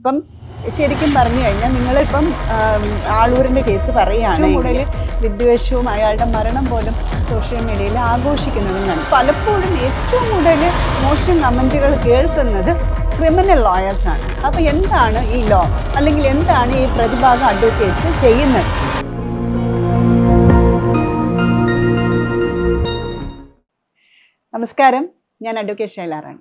ഇപ്പം ശരിക്കും പറഞ്ഞു കഴിഞ്ഞാൽ നിങ്ങളിപ്പം ആളൂരിന്റെ കേസ് പറയുകയാണ് കൂടുതൽ വിദ്വേഷവും അയാളുടെ മരണം പോലും സോഷ്യൽ മീഡിയയിൽ ആഘോഷിക്കുന്നതെന്നാണ് പലപ്പോഴും ഏറ്റവും കൂടുതൽ മോശം കമന്റുകൾ കേൾക്കുന്നത് ക്രിമിനൽ ലോയേഴ്സാണ് അപ്പോൾ എന്താണ് ഈ ലോ? അല്ലെങ്കിൽ എന്താണ് ഈ പ്രതിഭാഗം അഡ്വക്കേറ്റ്സ് ചെയ്യുന്നത്? നമസ്കാരം. ഞാൻ അഡ്വക്കേറ്റ് ശൈലാറാണ്.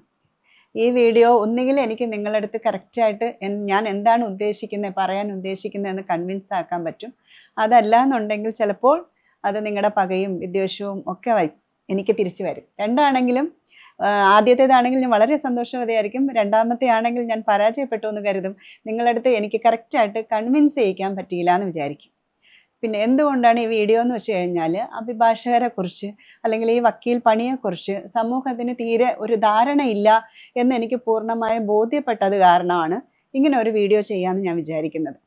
ഈ വീഡിയോ ഒന്നുകിൽ എനിക്ക് നിങ്ങളുടെ അടുത്ത് കറക്റ്റായിട്ട് ഞാൻ എന്താണ് ഉദ്ദേശിക്കുന്നത് പറയാൻ ഉദ്ദേശിക്കുന്നത് എന്ന് കൺവിൻസ് ആക്കാൻ പറ്റും. അതല്ല എന്നുണ്ടെങ്കിൽ ചിലപ്പോൾ അത് നിങ്ങളുടെ പകയും വിദ്വേഷവും ഒക്കെ എനിക്ക് തിരിച്ചു വരും. രണ്ടാണെങ്കിലും ആദ്യത്തേതാണെങ്കിൽ ഞാൻ വളരെ സന്തോഷവതയായിരിക്കും. രണ്ടാമത്തെ ആണെങ്കിൽ ഞാൻ പരാജയപ്പെട്ടു എന്ന് കരുതും. നിങ്ങളടുത്ത് എനിക്ക് കറക്റ്റായിട്ട് കൺവിൻസ് ചെയ്യിക്കാൻ പറ്റിയില്ല എന്ന് വിചാരിക്കും. പിന്നെ എന്തുകൊണ്ടാണ് ഈ വീഡിയോ എന്ന് വെച്ച് കഴിഞ്ഞാൽ അഭിഭാഷകരെ കുറിച്ച് അല്ലെങ്കിൽ ഈ വക്കീൽ പണിയെക്കുറിച്ച് സമൂഹത്തിന് തീരെ ഒരു ധാരണയില്ല എന്ന് എനിക്ക് പൂർണമായും ബോധ്യപ്പെട്ടത് കാരണമാണ് ഇങ്ങനെ ഒരു വീഡിയോ ചെയ്യാമെന്ന് ഞാൻ വിചാരിക്കുന്നത്.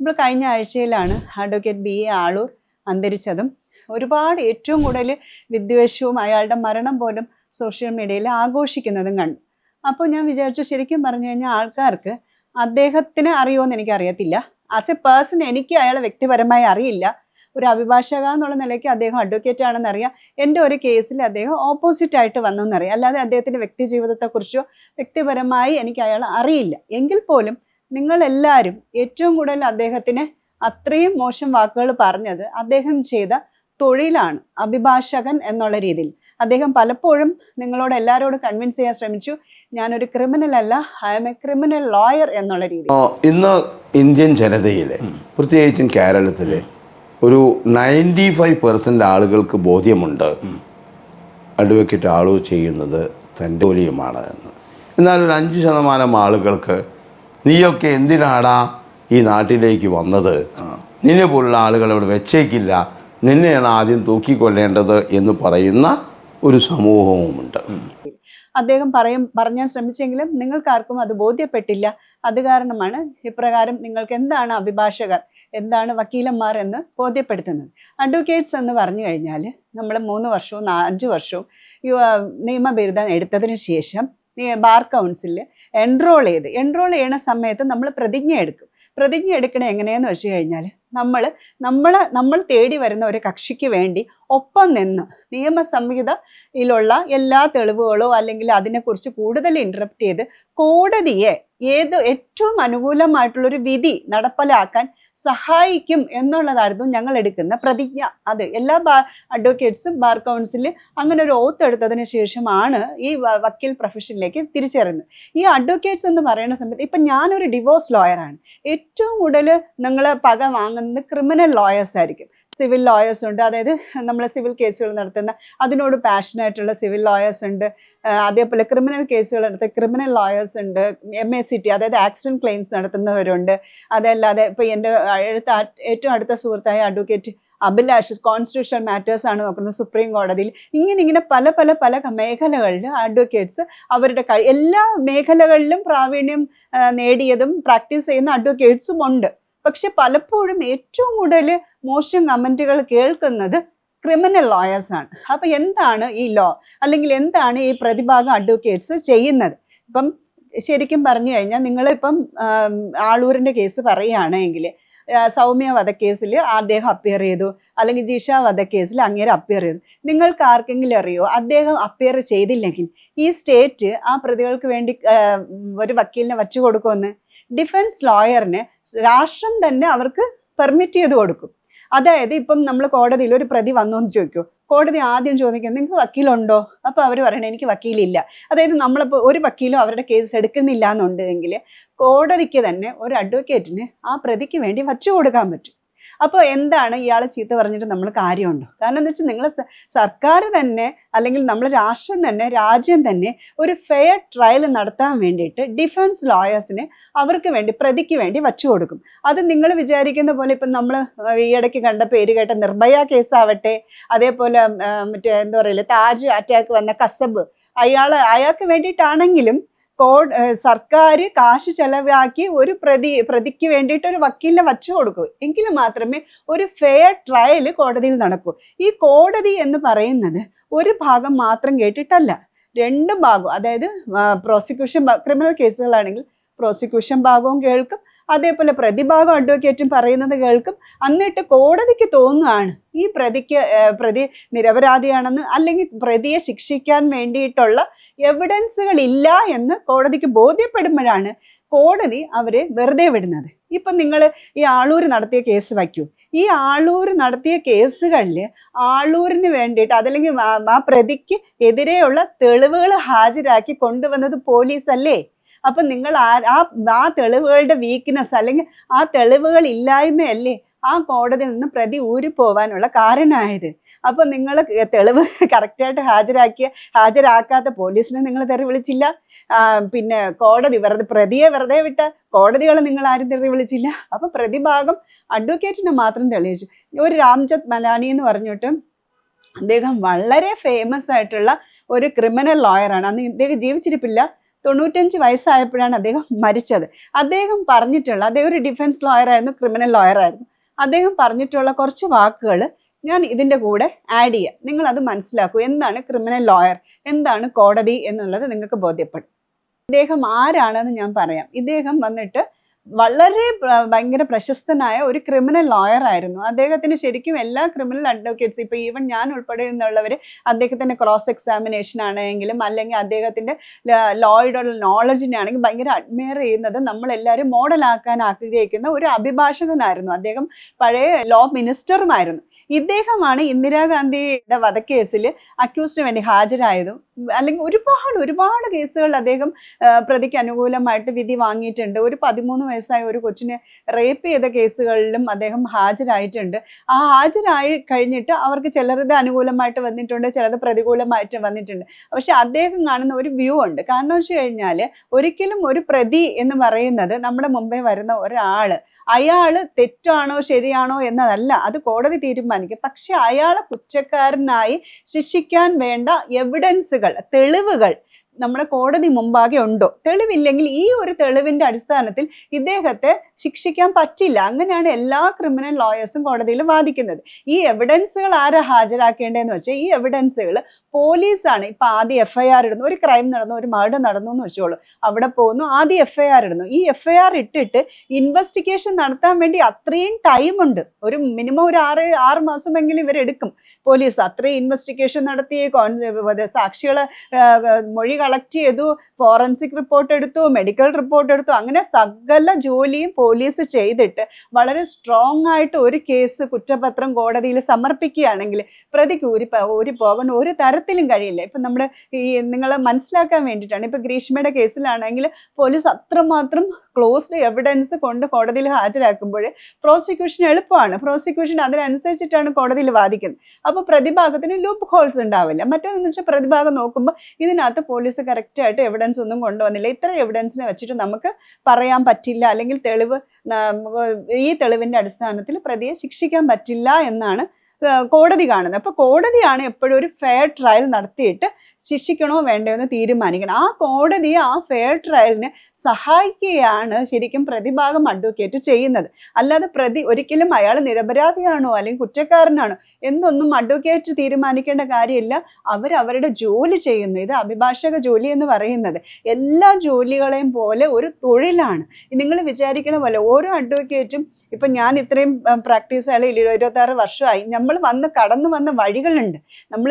നമ്മൾ കഴിഞ്ഞ ആഴ്ചയിലാണ് അഡ്വക്കേറ്റ് ബി എ ആളൂർ അന്തരിച്ചതും ഒരുപാട് ഏറ്റവും കൂടുതൽ വിദ്വേഷവും അയാളുടെ മരണം പോലും സോഷ്യൽ മീഡിയയിൽ ആഘോഷിക്കുന്നതും കണ്ടു. അപ്പോൾ ഞാൻ വിചാരിച്ചു ശരിക്കും പറഞ്ഞു കഴിഞ്ഞാൽ ആൾക്കാർക്ക് അദ്ദേഹത്തിന് അറിയുമോ എന്ന് എനിക്കറിയത്തില്ല. ആസ് എ പേഴ്സൺ എനിക്ക് അയാളെ വ്യക്തിപരമായി അറിയില്ല. ഒരു അഭിഭാഷക എന്നുള്ള നിലയ്ക്ക് അദ്ദേഹം അഡ്വക്കേറ്റ് ആണെന്ന് അറിയാം. എന്റെ ഒരു കേസിൽ അദ്ദേഹം ഓപ്പോസിറ്റ് ആയിട്ട് വന്നു വന്നെന്നറിയാം അല്ലാതെ അദ്ദേഹത്തിന്റെ വ്യക്തി ജീവിതത്തെക്കുറിച്ചോ വ്യക്തിപരമായി എനിക്ക് അയാൾ അറിയില്ല. എങ്കിൽ പോലും നിങ്ങളെല്ലാവരും ഏറ്റവും കൂടുതൽ അദ്ദേഹത്തിന് അത്രയും മോശം വാക്കുകൾ പറഞ്ഞത് അദ്ദേഹം ചെയ്ത തൊഴിലാണ്. അഭിഭാഷകൻ എന്നുള്ള രീതിയിൽ. അദ്ദേഹം പലപ്പോഴും നിങ്ങളോട് എല്ലാവരോടും കൺവിൻസ് ചെയ്യാൻ ശ്രമിച്ചു. ഞാനൊരു ക്രിമിനൽ അല്ല I am a criminal lawyer എന്നുള്ള രീതി ഇന്ന് ഇന്ത്യൻ ജനതയിലെ പ്രത്യേകിച്ചും കേരളത്തിലെ ഒരു നയന്റി ഫൈവ് പെർസെന്റ് ആളുകൾക്ക് ബോധ്യമുണ്ട്. അഡ്വക്കേറ്റ് ആളു ചെയ്യുന്നത് തന്റെ ജോലിയുമാണ് എന്ന്. എന്നാൽ ഒരു അഞ്ച് ശതമാനം ആളുകൾക്ക് നീയൊക്കെ എന്തിനാടാ ഈ നാട്ടിലേക്ക് വന്നത്? നിന്നെ പോലുള്ള ആളുകൾ ഇവിടെ വെച്ചേക്കില്ല. നിന്നെയാണ് ആദ്യം തൂക്കിക്കൊല്ലേണ്ടത് എന്ന് പറയുന്ന ഒരു സമൂഹവുമുണ്ട്. അദ്ദേഹം പറയും പറഞ്ഞാൻ ശ്രമിച്ചെങ്കിലും നിങ്ങൾക്കാർക്കും അത് ബോധ്യപ്പെട്ടില്ല. അത് കാരണമാണ് ഇപ്രകാരം നിങ്ങൾക്ക് എന്താണ് അഭിഭാഷകർ എന്താണ് വക്കീലന്മാർ എന്ന് ബോധ്യപ്പെടുത്തുന്നത്. അഡ്വക്കേറ്റ്സ് എന്ന് പറഞ്ഞു കഴിഞ്ഞാൽ നമ്മൾ മൂന്ന് വർഷവും അഞ്ച് വർഷവും നിയമബിരുദം എടുത്തതിന് ശേഷം ബാർ കൗൺസിലിൽ എൻറോൾ ചെയ്ത് എൻറോൾ ചെയ്യണ സമയത്ത് നമ്മൾ പ്രതിജ്ഞ എടുക്കും പ്രതിജ്ഞ എടുക്കണേ എങ്ങനെയെന്ന് വെച്ച് കഴിഞ്ഞാൽ നമ്മൾ നമ്മൾ നമ്മൾ തേടി വരുന്ന ഒരു കക്ഷിക്ക് വേണ്ടി ഒപ്പം നിന്ന് നിയമസംഹിതയിലുള്ള എല്ലാ തെളിവുകളോ അല്ലെങ്കിൽ അതിനെക്കുറിച്ച് കൂടുതൽ ഇൻട്രപ്റ്റ് ചെയ്ത് കോടതിയെ ഏത് ഏറ്റവും അനുകൂലമായിട്ടുള്ളൊരു വിധി നടപ്പിലാക്കാൻ സഹായിക്കും എന്നുള്ളതായിരുന്നു ഞങ്ങൾ എടുക്കുന്ന പ്രതിജ്ഞ. അത് എല്ലാ ബാർ അഡ്വക്കേറ്റ്സും ബാർ കൗൺസിൽ അങ്ങനെ ഒരു ഓത്ത് എടുത്തതിന് ശേഷമാണ് ഈ വക്കീൽ പ്രൊഫഷനിലേക്ക് തിരിച്ചറിയുന്നത്. ഈ അഡ്വക്കേറ്റ്സ് എന്ന് പറയുന്ന സമയത്ത് ഇപ്പം ഞാനൊരു ഡിവോഴ്സ് ലോയറാണ് ഏറ്റവും കൂടുതൽ നിങ്ങൾ പക വാങ്ങുന്നത് ക്രിമിനൽ ലോയേഴ്സ് ആയിരിക്കും. സിവിൽ ലോയേഴ്സ് ഉണ്ട്. അതായത് നമ്മൾ സിവിൽ കേസുകൾ നടത്തുന്ന അതിനോട് പാഷനായിട്ടുള്ള സിവിൽ ലോയേഴ്സ് ഉണ്ട്. അതേപോലെ ക്രിമിനൽ കേസുകൾ നടത്തുന്ന ക്രിമിനൽ ലോയേഴ്സ് ഉണ്ട്. എം എ സി ടി അതായത് ആക്സിഡന്റ് ക്ലെയിംസ് നടത്തുന്നവരുണ്ട്. അതല്ലാതെ ഇപ്പോൾ എന്റെ അടുത്ത ഏറ്റവും അടുത്ത സുഹൃത്തായ അഡ്വക്കേറ്റ് അഭിലാഷ് കോൺസ്റ്റിറ്റ്യൂഷണൽ മാറ്റേഴ്സ് ആണ് നോക്കുന്നത് സുപ്രീം കോടതിയിൽ ഇങ്ങനെ ഇങ്ങനെ പല പല പല മേഖലകളിൽ അഡ്വക്കേറ്റ്സ് അവരുടെ എല്ലാ മേഖലകളിലും പ്രാവീണ്യം നേടിയതും പ്രാക്ടീസ് ചെയ്യുന്ന അഡ്വക്കേറ്റ്സും ഉണ്ട്. പക്ഷെ പലപ്പോഴും ഏറ്റവും കൂടുതൽ മോശം കമന്റുകൾ കേൾക്കുന്നത് ക്രിമിനൽ ലോയേഴ്സാണ് അപ്പോൾ എന്താണ് ഈ ലോ അല്ലെങ്കിൽ എന്താണ് ഈ പ്രതിഭാഗം അഡ്വക്കേറ്റ്സ് ചെയ്യുന്നത്? ഇപ്പം ശരിക്കും പറഞ്ഞു കഴിഞ്ഞാൽ നിങ്ങളിപ്പം ആളൂരിന്റെ കേസ് പറയുകയാണെങ്കിൽ സൗമ്യ വധക്കേസിൽ അദ്ദേഹം അപ്പിയർ ചെയ്തു. അല്ലെങ്കിൽ ജിഷ വധക്കേസിൽ അങ്ങേരെ അപ്പിയർ ചെയ്തു. നിങ്ങൾക്ക് ആർക്കെങ്കിലും അറിയോ? അദ്ദേഹം അപ്പിയർ ചെയ്തില്ലെങ്കിൽ ഈ സ്റ്റേറ്റ് ആ പ്രതികൾക്ക് വേണ്ടി ഒരു വക്കീലിനെ വച്ചു കൊടുക്കുമെന്ന്? ഡിഫൻസ് ലോയറിന് രാഷ്ട്രം തന്നെ അവർക്ക് പെർമിറ്റ് ചെയ്ത് കൊടുക്കും. അതായത് ഇപ്പം നമ്മൾ കോടതിയിൽ ഒരു പ്രതി വന്നു എന്ന് ചോദിക്കൂ. കോടതി ആദ്യം ചോദിക്കും നിങ്ങൾക്ക് വക്കീലുണ്ടോ? അപ്പോൾ അവർ പറയണേ എനിക്ക് വക്കീലില്ല. അതായത് നമ്മളിപ്പോൾ ഒരു വക്കീലും അവരുടെ കേസ് എടുക്കുന്നില്ല എന്നുണ്ടെങ്കിൽ കോടതിക്ക് തന്നെ ഒരു അഡ്വക്കേറ്റിന് ആ പ്രതിക്ക് വേണ്ടി വച്ചു കൊടുക്കാൻ പറ്റും. അപ്പോൾ എന്താണ് ഇയാളെ ചീത്ത പറഞ്ഞിട്ട് നമ്മൾ കാര്യമുണ്ടോ? കാരണം എന്താ വെച്ചാൽ നിങ്ങൾ സർക്കാർ തന്നെ അല്ലെങ്കിൽ നമ്മൾ രാഷ്ട്രം തന്നെ രാജ്യം തന്നെ ഒരു ഫെയർ ട്രയൽ നടത്താൻ വേണ്ടിയിട്ട് ഡിഫൻസ് ലോയേഴ്സിന് അവർക്ക് വേണ്ടി പ്രതിക്ക് വേണ്ടി വച്ചു കൊടുക്കും. അത് നിങ്ങൾ വിചാരിക്കുന്ന പോലെ ഇപ്പം നമ്മൾ ഈയിടയ്ക്ക് കണ്ട പേര് കേട്ട നിർഭയ കേസാവട്ടെ അതേപോലെ മറ്റേ എന്താ പറയില്ല താജ് അറ്റാക്ക് വന്ന കസബ് അയാൾ അയാൾക്ക് വേണ്ടിയിട്ടാണെങ്കിലും കോഡ് സർക്കാർ കാശ് ചെലവാക്കി ഒരു പ്രതി പ്രതിക്ക് വേണ്ടിയിട്ട് ഒരു വക്കീലിനെ വച്ചു കൊടുക്കൂ. എങ്കിൽ മാത്രമേ ഒരു ഫെയർ ട്രയൽ കോടതിയിൽ നടക്കൂ. ഈ കോടതി എന്ന് പറയുന്നത് ഒരു ഭാഗം മാത്രം കേട്ടിട്ടല്ല രണ്ട് ഭാഗവും. അതായത് പ്രോസിക്യൂഷൻ ക്രിമിനൽ കേസുകളാണെങ്കിൽ പ്രോസിക്യൂഷൻ ഭാഗവും കേൾക്കും അതേപോലെ പ്രതിഭാഗം അഡ്വക്കേറ്റും പറയുന്നത് കേൾക്കും. എന്നിട്ട് കോടതിക്ക് തോന്നുകയാണ് ഈ പ്രതിക്ക് പ്രതി നിരപരാധിയാണെന്ന് അല്ലെങ്കിൽ പ്രതിയെ ശിക്ഷിക്കാൻ വേണ്ടിയിട്ടുള്ള എവിഡൻസുകൾ ഇല്ല എന്ന് കോടതിക്ക് ബോധ്യപ്പെടുമ്പോഴാണ് കോടതി അവരെ വെറുതെ വിടുന്നത്. ഇപ്പം നിങ്ങൾ ഈ ആളൂർ നടത്തിയ കേസ് വയ്ക്കൂ. ഈ ആളൂർ നടത്തിയ കേസുകളിൽ ആളൂരിന് വേണ്ടിയിട്ട് അതല്ലെങ്കിൽ ആ- പ്രതിക്ക് എതിരെയുള്ള തെളിവുകൾ ഹാജരാക്കി കൊണ്ടുവന്നത് പോലീസ് അല്ലേ അപ്പം നിങ്ങൾ ആ ആ തെളിവുകളുടെ വീക്ക്നെസ് അല്ലെങ്കിൽ ആ തെളിവുകൾ ഇല്ലായ്മയല്ലേ ആ കോടതിയിൽ നിന്ന് പ്രതി ഊരിപ്പോവാനുള്ള കാരണമായത്? അപ്പൊ നിങ്ങൾ തെളിവ് കറക്റ്റായിട്ട് ഹാജരാക്കിയ ഹാജരാക്കാത്ത പോലീസിനെ നിങ്ങൾ തെറി വിളിച്ചില്ല. പിന്നെ കോടതി വെറുതെ പ്രതിയെ വെറുതെ വിട്ട കോടതികളെ നിങ്ങൾ ആരും തെറി വിളിച്ചില്ല. അപ്പൊ പ്രതിഭാഗം അഡ്വക്കേറ്റിനെ മാത്രം തെളിയിച്ചു. ഒരു രാംജത്ത് മലാനി എന്ന് പറഞ്ഞിട്ട് അദ്ദേഹം വളരെ ഫേമസ് ആയിട്ടുള്ള ഒരു ക്രിമിനൽ ലോയറാണ് അന്ന് ഇദ്ദേഹം ജീവിച്ചിരിപ്പില്ല. തൊണ്ണൂറ്റഞ്ച് വയസ്സായപ്പോഴാണ് അദ്ദേഹം മരിച്ചത്. അദ്ദേഹം പറഞ്ഞിട്ടുള്ള അദ്ദേഹം ഒരു ഡിഫൻസ് ലോയറായിരുന്നു ക്രിമിനൽ ലോയറായിരുന്നു അദ്ദേഹം പറഞ്ഞിട്ടുള്ള കുറച്ച് വാക്കുകൾ ഞാൻ ഇതിന്റെ കൂടെ ആഡ് ചെയ്യാം. നിങ്ങൾ അത് മനസ്സിലാക്കൂ. എന്താണ് ക്രിമിനൽ ലോയർ എന്താണ് കോടതി എന്നുള്ളത് നിങ്ങൾക്ക് ബോധ്യപ്പെടും. ഇദ്ദേഹം ആരാണെന്ന് ഞാൻ പറയാം. ഇദ്ദേഹം വന്നിട്ട് വളരെ ഭയങ്കര പ്രശസ്തനായ ഒരു ക്രിമിനൽ ലോയർ ആയിരുന്നു. അദ്ദേഹത്തിന് ശരിക്കും എല്ലാ ക്രിമിനൽ അഡ്വക്കേറ്റ്സ് ഇപ്പൊ ഈവൻ ഞാൻ ഉൾപ്പെടെ നിന്നുള്ളവര് അദ്ദേഹത്തിന്റെ ക്രോസ് എക്സാമിനേഷൻ ആണെങ്കിലും അല്ലെങ്കിൽ അദ്ദേഹത്തിന്റെ ലോയുടെ നോളജിനെ ആണെങ്കിൽ ഭയങ്കര അഡ്മയർ ചെയ്യുന്നത് നമ്മളെല്ലാവരും മോഡലാക്കാൻ ആഗ്രഹിക്കുന്ന ഒരു അഭിഭാഷകനായിരുന്നു. അദ്ദേഹം പഴയ ലോ മിനിസ്റ്ററുമായിരുന്നു ഇദ്ദേഹമാണ് ഇന്ദിരാഗാന്ധിയുടെ വധക്കേസിൽ അക്യൂസ്റ്റിന് വേണ്ടി ഹാജരായതും അല്ലെങ്കിൽ ഒരുപാട് ഒരുപാട് കേസുകളിൽ അദ്ദേഹം പ്രതിക്ക് അനുകൂലമായിട്ട് വിധി വാങ്ങിയിട്ടുണ്ട്. ഒരു പതിമൂന്ന് വയസ്സായ ഒരു കൊച്ചിനെ റേപ്പ് ചെയ്ത കേസുകളിലും അദ്ദേഹം ഹാജരായിട്ടുണ്ട്. ആ ഹാജരായി കഴിഞ്ഞിട്ട് അവർക്ക് ചിലരത് അനുകൂലമായിട്ട് വന്നിട്ടുണ്ട് ചിലത് പ്രതികൂലമായിട്ട് വന്നിട്ടുണ്ട്. പക്ഷെ അദ്ദേഹം കാണുന്ന ഒരു വ്യൂ ഉണ്ട്. കാരണം വെച്ച് കഴിഞ്ഞാൽ ഒരിക്കലും ഒരു പ്രതി എന്ന് പറയുന്നത് നമ്മുടെ മുമ്പേ വരുന്ന ഒരാൾ അയാൾ തെറ്റാണോ ശരിയാണോ എന്നതല്ല. അത് കോടതി തീരുമാനിക്കും. പക്ഷെ അയാളെ കുറ്റക്കാരനായി ശിക്ഷിക്കാൻ വേണ്ട എവിഡൻസുകൾ തെളിവുകൾ നമ്മുടെ കോടതി മുമ്പാകെ ഉണ്ടോ? തെളിവില്ലെങ്കിൽ ഈ ഒരു തെളിവിന്റെ അടിസ്ഥാനത്തിൽ ഇദ്ദേഹത്തെ ശിക്ഷിക്കാൻ പറ്റില്ല. അങ്ങനെയാണ് എല്ലാ ക്രിമിനൽ ലോയേഴ്സും കോടതിയിൽ വാദിക്കുന്നത്. ഈ എവിഡൻസുകൾ ആരാ ഹാജരാക്കേണ്ടതെന്ന് വെച്ചാൽ ഈ എവിഡൻസുകൾ പോലീസാണ്. ഇപ്പോൾ ആദ്യം എഫ് ഐ ആർ ഇടുന്നു. ഒരു ക്രൈം നടന്നു ഒരു മർഡർ നടന്നു എന്ന് വെച്ചോളൂ. അവിടെ പോകുന്നു ആദ്യം എഫ് ഐ ആർ ഇടുന്നു. ഈ എഫ് ഐ ആർ ഇട്ടിട്ട് ഇൻവെസ്റ്റിഗേഷൻ നടത്താൻ വേണ്ടി അത്രയും ടൈം ഉണ്ട്. ഒരു മിനിമം ഒരു ആറ് ആറ് മാസമെങ്കിലും ഇവരെടുക്കും. പോലീസ് അത്രയും ഇൻവെസ്റ്റിഗേഷൻ നടത്തി സാക്ഷികളെ മൊഴി കളക്ട് ചെയ്തു ഫോറൻസിക് റിപ്പോർട്ട് എടുത്തു മെഡിക്കൽ റിപ്പോർട്ട് എടുത്തു അങ്ങനെ സകല ജോലിയും പോലീസ് ചെയ്തിട്ട് വളരെ സ്ട്രോങ് ആയിട്ട് ഒരു കേസ് കുറ്റപത്രം കോടതിയിൽ സമർപ്പിക്കുകയാണെങ്കിൽ പ്രതിക്ക് ഒരു ഒരു പോകാൻ ഒരു തരത്തിലും കഴിയില്ല. ഇപ്പം നമ്മൾ ഈ നിങ്ങൾ മനസ്സിലാക്കാൻ വേണ്ടിയിട്ടാണ്. ഇപ്പം ഗ്രീഷ്മയുടെ കേസിലാണെങ്കിൽ പോലീസ് അത്രമാത്രം ക്ലോസ്ഡ് എവിഡൻസ് കൊണ്ട് കോടതിയിൽ ഹാജരാക്കുമ്പോൾ പ്രോസിക്യൂഷൻ എളുപ്പമാണ്. പ്രോസിക്യൂഷൻ അതിനനുസരിച്ചിട്ടാണ് കോടതിയിൽ വാദിക്കുന്നത്. അപ്പോൾ പ്രതിഭാഗത്തിന് ലൂപ്പ് ഹോൾസ് ഉണ്ടാവില്ല. മറ്റേതെന്ന് വെച്ചാൽ പ്രതിഭാഗം നോക്കുമ്പോൾ ഇതിനകത്ത് പോലീസ് കറക്റ്റായിട്ട് എവിഡൻസ് ഒന്നും കൊണ്ടുവന്നില്ല. ഇത്ര എവിഡൻസിനെ വെച്ചിട്ട് നമുക്ക് പറയാൻ പറ്റില്ല. അല്ലെങ്കിൽ തെളിവ് ഈ തെളിവിന്റെ അടിസ്ഥാനത്തിൽ പ്രതിയെ ശിക്ഷിക്കാൻ പറ്റില്ല എന്നാണ് കോടതി കാണുന്നത്. അപ്പോൾ കോടതിയാണ് എപ്പോഴും ഒരു ഫെയർ ട്രയൽ നടത്തിയിട്ട് ശിക്ഷിക്കണോ വേണ്ടയോ എന്ന് തീരുമാനിക്കണം. ആ കോടതി ആ ഫെയർ ട്രയലിന് സഹായിക്കുകയാണ് ശരിക്കും പ്രതിഭാഗം അഡ്വക്കേറ്റ് ചെയ്യുന്നത്. അല്ലാതെ പ്രതി ഒരിക്കലും അയാൾ നിരപരാധിയാണോ അല്ലെങ്കിൽ കുറ്റക്കാരനാണോ എന്നൊന്നും അഡ്വക്കേറ്റ് തീരുമാനിക്കേണ്ട കാര്യമില്ല. അവർ അവരുടെ ജോലി ചെയ്യുന്നു. ഇത് അഭിഭാഷക ജോലി എന്ന് പറയുന്നത്. എല്ലാ ജോലികളെയും പോലെ ഒരു തൊഴിലാണ്. നിങ്ങൾ വിചാരിക്കണ പോലെ ഓരോ അഡ്വക്കേറ്റും ഇപ്പം ഞാൻ ഇത്രയും പ്രാക്ടീസ് ആയാലും ഇരുപത്തി ആറ് വർഷമായി. നമ്മൾ വന്ന് കടന്നു വന്ന വഴികളുണ്ട്. നമ്മൾ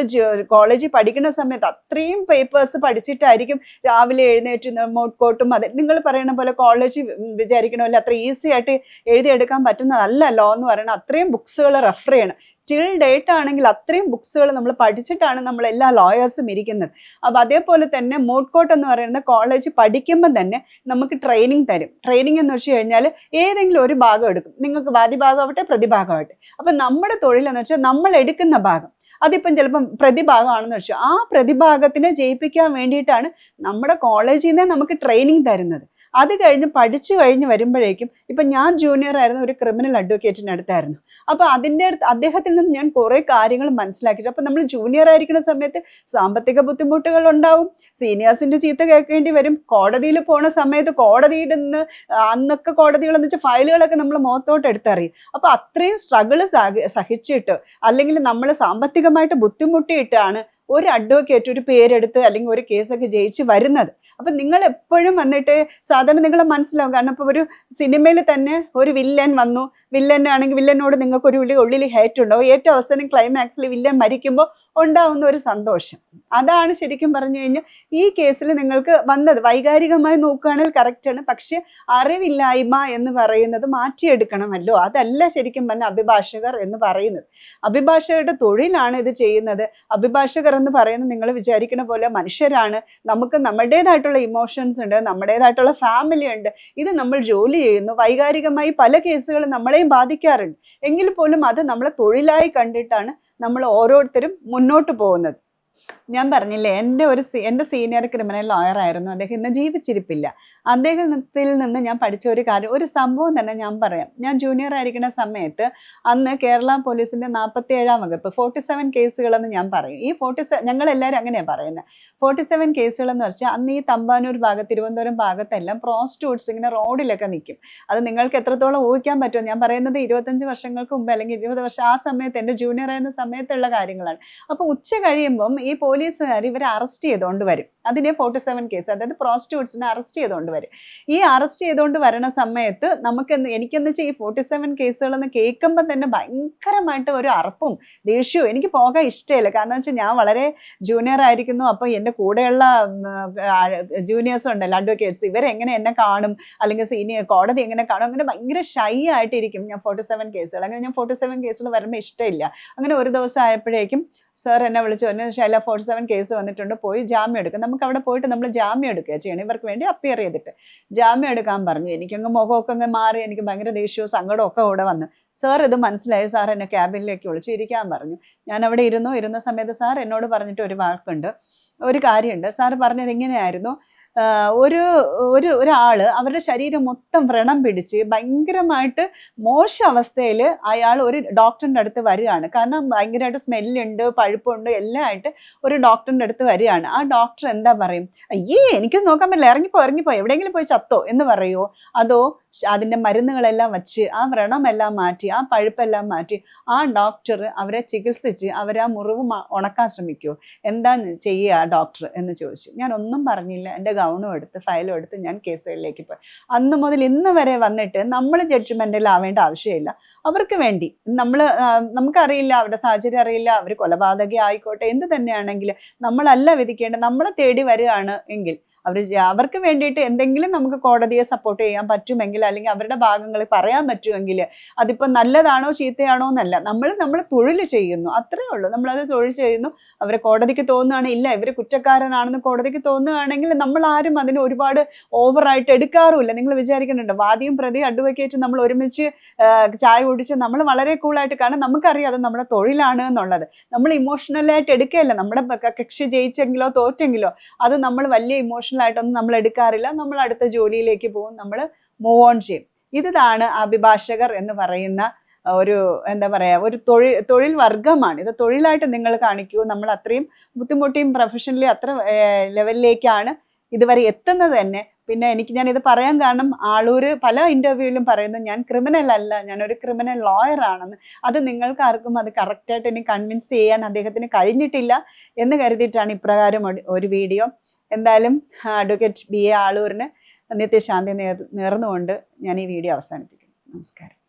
കോളേജിൽ പഠിക്കുന്ന സമയത്ത് അത്രയും പേപ്പേഴ്സ് പഠിച്ചിട്ടായിരിക്കും രാവിലെ എഴുന്നേറ്റ് മോട്ട്കോട്ടും അത് നിങ്ങൾ പറയണ പോലെ കോളേജിൽ വിചാരിക്കണ പോലെ അത്ര ഈസി ആയിട്ട് എഴുതിയെടുക്കാൻ പറ്റുന്നതല്ല ലോ എന്ന് പറയുന്നത്. അത്രയും ബുക്സുകൾ റെഫർ ചെയ്യണം. ടിൽ ഡേറ്റ് ആണെങ്കിൽ അത്രയും ബുക്സുകൾ നമ്മൾ പഠിച്ചിട്ടാണ് നമ്മൾ എല്ലാ ലോയേഴ്സും ഇരിക്കുന്നത്. അപ്പോൾ അതേപോലെ തന്നെ മോഡ്കോട്ട് എന്ന് പറയുന്ന കോളേജ് പഠിക്കുമ്പോൾ തന്നെ നമുക്ക് ട്രെയിനിങ് തരും. ട്രെയിനിങ് എന്ന് വെച്ച് കഴിഞ്ഞാൽ ഏതെങ്കിലും ഒരു ഭാഗം എടുക്കും. നിങ്ങൾക്ക് വാദിഭാഗമാവട്ടെ പ്രതിഭാഗമാവട്ടെ. അപ്പം നമ്മുടെ തൊഴിലെന്ന് വെച്ചാൽ നമ്മൾ എടുക്കുന്ന ഭാഗം. അതിപ്പം ചിലപ്പം പ്രതിഭാഗമാണെന്ന് വെച്ചു ആ പ്രതിഭാഗത്തിനെ ജയിപ്പിക്കാൻ വേണ്ടിയിട്ടാണ് നമ്മുടെ കോളേജിൽ നിന്ന് നമുക്ക് ട്രെയിനിങ് തരുന്നത്. അത് കഴിഞ്ഞ് പഠിച്ചു കഴിഞ്ഞ് വരുമ്പോഴേക്കും ഇപ്പം ഞാൻ ജൂനിയർ ആയിരുന്ന ഒരു ക്രിമിനൽ അഡ്വക്കേറ്റിന്റെ അടുത്തായിരുന്നു. അപ്പോൾ അതിന്റെ അടുത്ത് അദ്ദേഹത്തിൽ നിന്ന് ഞാൻ കുറേ കാര്യങ്ങൾ മനസ്സിലാക്കിയിട്ട് അപ്പോൾ നമ്മൾ ജൂനിയർ ആയിരിക്കുന്ന സമയത്ത് സാമ്പത്തിക ബുദ്ധിമുട്ടുകൾ ഉണ്ടാവും. സീനിയേഴ്സിന്റെ ചീത്ത കേൾക്കേണ്ടി വരും. കോടതിയിൽ പോണ സമയത്ത് കോടതിയുടെ നിന്ന് അന്നൊക്കെ കോടതികളെന്ന് വെച്ചാൽ ഫയലുകളൊക്കെ നമ്മൾ മുഖത്തോട്ട് എടുത്തറിയും. അപ്പോൾ അത്രയും സ്ട്രഗിൾ സഹിച്ചിട്ട് അല്ലെങ്കിൽ നമ്മൾ സാമ്പത്തികമായിട്ട് ബുദ്ധിമുട്ടിയിട്ടാണ് ഒരു അഡ്വക്കേറ്റ് ഒരു പേരെടുത്ത് അല്ലെങ്കിൽ ഒരു കേസൊക്കെ ജയിച്ച് വരുന്നത്. അപ്പം നിങ്ങൾ എപ്പോഴും വന്നിട്ട് സാധാരണ നിങ്ങളെ മനസ്സിലാവും. കാരണം ഇപ്പോൾ ഒരു സിനിമയിൽ തന്നെ ഒരു വില്ലൻ വന്നു. വില്ലൻ ആണെങ്കിൽ വില്ലനോട് നിങ്ങൾക്ക് ഒരു ഉള്ളിൽ ഹേറ്റ് ഉണ്ടാവും ഏറ്റവും അവസാനം ക്ലൈമാക്സിൽ വില്ലൻ മരിക്കുമ്പോൾ ഉണ്ടാവുന്ന ഒരു സന്തോഷം. അതാണ് ശരിക്കും പറഞ്ഞു കഴിഞ്ഞാൽ ഈ കേസിൽ നിങ്ങൾക്ക് വന്നത്. വൈകാരികമായി നോക്കുകയാണെങ്കിൽ കറക്റ്റാണ് പക്ഷെ അറിവില്ലായ്മ എന്ന് പറയുന്നത് മാറ്റിയെടുക്കണമല്ലോ. അതല്ല ശരിക്കും പറഞ്ഞ അഭിഭാഷകർ എന്ന് പറയുന്നത്. അഭിഭാഷകരുടെ തൊഴിലാണ് ഇത് ചെയ്യുന്നത്. അഭിഭാഷകർ എന്ന് പറയുന്നത് നിങ്ങൾ വിചാരിക്കുന്ന പോലെ മനുഷ്യരാണ്. നമുക്ക് നമ്മുടേതായിട്ടുള്ള ഇമോഷൻസ് ഉണ്ട് നമ്മുടേതായിട്ടുള്ള ഫാമിലി ഉണ്ട്. ഇത് നമ്മൾ ജോലി ചെയ്യുന്നു. വൈകാരികമായി പല കേസുകളും നമ്മളെയും ബാധിക്കാറുണ്ട്. എങ്കിൽ പോലും അത് നമ്മളെ തൊഴിലായി കണ്ടിട്ടാണ് നമ്മൾ ഓരോരുത്തരും മുന്നോട്ട് പോകുന്നത്. ഞാൻ പറഞ്ഞില്ലേ എന്റെ ഒരു എന്റെ സീനിയർ ക്രിമിനൽ ലോയർ ആയിരുന്നു. അദ്ദേഹം ഇന്ന് ജീവിച്ചിരിപ്പില്ല. അദ്ദേഹത്തിൽ നിന്ന് ഞാൻ പഠിച്ച ഒരു കാര്യം ഒരു സംഭവം തന്നെ ഞാൻ പറയാം. ഞാൻ ജൂനിയർ ആയിരിക്കുന്ന സമയത്ത് അന്ന് കേരള പോലീസിന്റെ നാൽപ്പത്തി ഏഴാം വകുപ്പ് ഫോർട്ടി സെവൻ കേസുകളെന്ന് ഞാൻ പറയും. ഈ ഫോർട്ടി സെവൻ ഞങ്ങൾ എല്ലാവരും അങ്ങനെയാണ് പറയുന്നത് ഫോർട്ടി സെവൻ കേസുകളെന്ന് വെച്ചാൽ അന്ന് ഈ തമ്പാനൂർ ഭാഗത്ത് തിരുവനന്തപുരം ഭാഗത്തെല്ലാം പ്രോസ്റ്റിറ്റ്യൂട്ട്സ് ഇങ്ങനെ റോഡിലൊക്കെ നിൽക്കും. അത് നിങ്ങൾക്ക് എത്രത്തോളം ഊഹിക്കാൻ പറ്റുമോ? ഞാൻ പറയുന്നത് ഇരുപത്തഞ്ച് വർഷങ്ങൾക്ക് മുമ്പ് അല്ലെങ്കിൽ ഇരുപത് വർഷം ആ സമയത്ത് എന്റെ ജൂനിയർ ആയിരുന്ന സമയത്തുള്ള കാര്യങ്ങളാണ്. അപ്പോൾ ഉച്ച കഴിയുമ്പം ഈ പോലീസുകാർ ഇവരെ അറസ്റ്റ് ചെയ്തുകൊണ്ട് വരും. അതിനെ ഫോർട്ടി സെവൻ കേസ് അതായത് പ്രോസ്റ്റിറ്റ്യൂട്ട്സിനെ അറസ്റ്റ് ചെയ്തുകൊണ്ട് വരും. ഈ അറസ്റ്റ് ചെയ്തുകൊണ്ട് വരണ സമയത്ത് നമുക്ക് എനിക്കെന്ന് വെച്ചാൽ ഈ ഫോർട്ടി സെവൻ കേസുകളെന്ന് കേൾക്കുമ്പോൾ തന്നെ ഭയങ്കരമായിട്ട് ഒരു അറപ്പും ദേഷ്യവും എനിക്ക് പോകാൻ ഇഷ്ടമില്ല. കാരണം വെച്ചാൽ ഞാൻ വളരെ ജൂനിയർ ആയിരിക്കുന്നു. അപ്പോൾ എന്റെ കൂടെയുള്ള ജൂനിയേഴ്സ് ഉണ്ടല്ലോ അഡ്വക്കേറ്റ്സ് ഇവരെങ്ങനെ എന്നെ കാണും? അല്ലെങ്കിൽ സീനിയർ കോടതി എങ്ങനെ കാണും? അങ്ങനെ ഭയങ്കര ഷൈ ആയിട്ടിരിക്കും ഞാൻ ഫോർട്ടി സെവൻ കേസുകൾ അങ്ങനെ ഞാൻ ഫോർട്ടി സെവൻ കേസുകൾ വരുമ്പോൾ ഇഷ്ടമില്ല. അങ്ങനെ ഒരു ദിവസം ആയപ്പോഴേക്കും സാർ എന്നെ വിളിച്ചു എന്നെ ശൈല ഫോർട്ടി സെവൻ കേസ് വന്നിട്ടുണ്ട് പോയി ജാമ്യം എടുക്കുക നമുക്ക് അവിടെ പോയിട്ട് നമ്മൾ ജാമ്യം എടുക്കുക ചെയ്യണം ഇവർക്ക് വേണ്ടി അപ്പിയർ ചെയ്തിട്ട്. ജാമ്യം എടുക്കാൻ പറഞ്ഞു എനിക്കങ്ങ് മുഖമൊക്കെ അങ്ങ് മാറി എനിക്ക് ഭയങ്കര ദേഷ്യവും സങ്കടവും ഒക്കെ കൂടെ വന്നു. സാർ ഇത് മനസ്സിലായി സാർ എന്നെ ക്യാബിനിലേക്ക് വിളിച്ചു ഇരിക്കാൻ പറഞ്ഞു. ഞാൻ അവിടെ ഇരുന്നു ഇരുന്ന സമയത്ത് സാർ എന്നോട് പറഞ്ഞിട്ട് ഒരു വാക്കുണ്ട് ഒരു കാര്യമുണ്ട്. സാർ പറഞ്ഞത് ഇങ്ങനെയായിരുന്നു ഒരു ഒരു ഒരാൾ അവരുടെ ശരീരം മൊത്തം വ്രണം പിടിച്ച് ഭയങ്കരമായിട്ട് മോശ അവസ്ഥയിൽ അയാൾ ഒരു ഡോക്ടറിന്റെ അടുത്ത് വരികയാണ്. കാരണം ഭയങ്കരമായിട്ട് സ്മെല്ലുണ്ട് പഴുപ്പുണ്ട് എല്ലാം ആയിട്ട് ഒരു ഡോക്ടറിന്റെ അടുത്ത് വരികയാണ്. ആ ഡോക്ടർ എന്താ പറയും? അയ്യേ എനിക്ക് നോക്കാൻ പറ്റില്ല. ഇറങ്ങിപ്പോ ഇറങ്ങിപ്പോ. എവിടെയെങ്കിലും പോയി ചത്തോ? എന്ന് പറയുമോ അതോ അതിന്റെ മരുന്നുകളെല്ലാം വച്ച് ആ വ്രണമെല്ലാം മാറ്റി ആ പഴുപ്പെല്ലാം മാറ്റി ആ ഡോക്ടർ അവരെ ചികിത്സിച്ച് അവരെ ആ മുറിവ് ഉണക്കാൻ ശ്രമിക്കുമോ എന്താ ചെയ്യുക ഡോക്ടർ എന്ന് ചോദിച്ചു. ഞാൻ ഒന്നും പറഞ്ഞില്ല. എന്റെ ഗൗണും എടുത്ത് ഫയലും എടുത്ത് ഞാൻ കേസുകളിലേക്ക് പോയി. അന്ന് മുതൽ ഇന്ന് വരെ വന്നിട്ട് നമ്മൾ ജഡ്ജ്മെന്റിൽ ആവേണ്ട ആവശ്യമില്ല. അവർക്ക് വേണ്ടി. നമ്മൾ നമുക്കറിയില്ല അവരുടെ സാഹചര്യം അറിയില്ല അവർ കൊലപാതക ആയിക്കോട്ടെ എന്ത് തന്നെയാണെങ്കിൽ നമ്മളല്ല വിധിക്കേണ്ടത്. നമ്മളെ തേടി വരികയാണ് എങ്കിൽ അവർ അവർക്ക് വേണ്ടിയിട്ട് എന്തെങ്കിലും നമുക്ക് കോടതിയെ സപ്പോർട്ട് ചെയ്യാൻ പറ്റുമെങ്കിൽ അല്ലെങ്കിൽ അവരുടെ ഭാഗങ്ങൾ പറയാൻ പറ്റുമെങ്കിൽ അതിപ്പോൾ നല്ലതാണോ ചീത്തയാണോ എന്നല്ല. നമ്മൾ നമ്മൾ തൊഴിൽ ചെയ്യുന്നു. അത്രേ ഉള്ളൂ. നമ്മളത് തൊഴിൽ ചെയ്യുന്നു. അവരെ കോടതിക്ക് തോന്നുകയാണ് ഇല്ല ഇവർ കുറ്റക്കാരനാണെന്ന് കോടതിക്ക് തോന്നുകയാണെങ്കിൽ നമ്മൾ ആരും അതിന് ഒരുപാട് ഓവറായിട്ട് എടുക്കാറുമില്ല. നിങ്ങൾ വിചാരിക്കുന്നുണ്ട് വാദിയും പ്രതി അഡ്വക്കേറ്റ് നമ്മൾ ഒരുമിച്ച് ചായ കുടിച്ച് നമ്മൾ വളരെ കൂളായിട്ട് കാരണം നമുക്കറിയാം അത് നമ്മുടെ തൊഴിലാണ് എന്നുള്ളത്. നമ്മൾ ഇമോഷണലായിട്ട് എടുക്കുകയല്ല. നമ്മുടെ കക്ഷി ജയിച്ചെങ്കിലോ തോറ്റെങ്കിലോ അത് നമ്മൾ വലിയ ഇമോഷണൽ ആയിട്ടൊന്നും നമ്മൾ എടുക്കാറില്ല. നമ്മൾ അടുത്ത ജോലിയിലേക്ക് പോകും. നമ്മൾ മൂവ് ഓൺ ചെയ്യും. ഇതാണ് അഭിഭാഷകർ എന്ന് പറയുന്ന ഒരു എന്താ പറയാ ഒരു തൊഴിൽ തൊഴിൽ വർഗമാണ് ഇത് തൊഴിലായിട്ട് നിങ്ങൾ കാണിക്കൂ. നമ്മൾ അത്രയും ബുദ്ധിമുട്ടിയും പ്രൊഫഷണലി അത്ര ലെവലിലേക്കാണ് ഇതുവരെ എത്തുന്നത് തന്നെ. പിന്നെ എനിക്ക് ഞാൻ ഇത് പറയാൻ കാരണം ആളൂര് പല ഇന്റർവ്യൂവിലും പറയുന്നത് ഞാൻ ക്രിമിനൽ അല്ല. ഞാൻ ഒരു ക്രിമിനൽ ലോയർ ആണെന്ന്. അത് നിങ്ങൾക്ക് ആർക്കും അത് കറക്റ്റായിട്ട് ഇനി കൺവിൻസ് ചെയ്യാൻ അദ്ദേഹത്തിന് കഴിഞ്ഞിട്ടില്ല എന്ന് കരുതിയിട്ടാണ് ഇപ്രകാരം ഒരു വീഡിയോ എന്തായാലും അഡ്വക്കേറ്റ് ബി എ ആളൂരിന് നിത്യശാന്തി നേർ നേർന്നുകൊണ്ട് ഞാൻ ഈ വീഡിയോ അവസാനിപ്പിക്കുന്നു. നമസ്കാരം.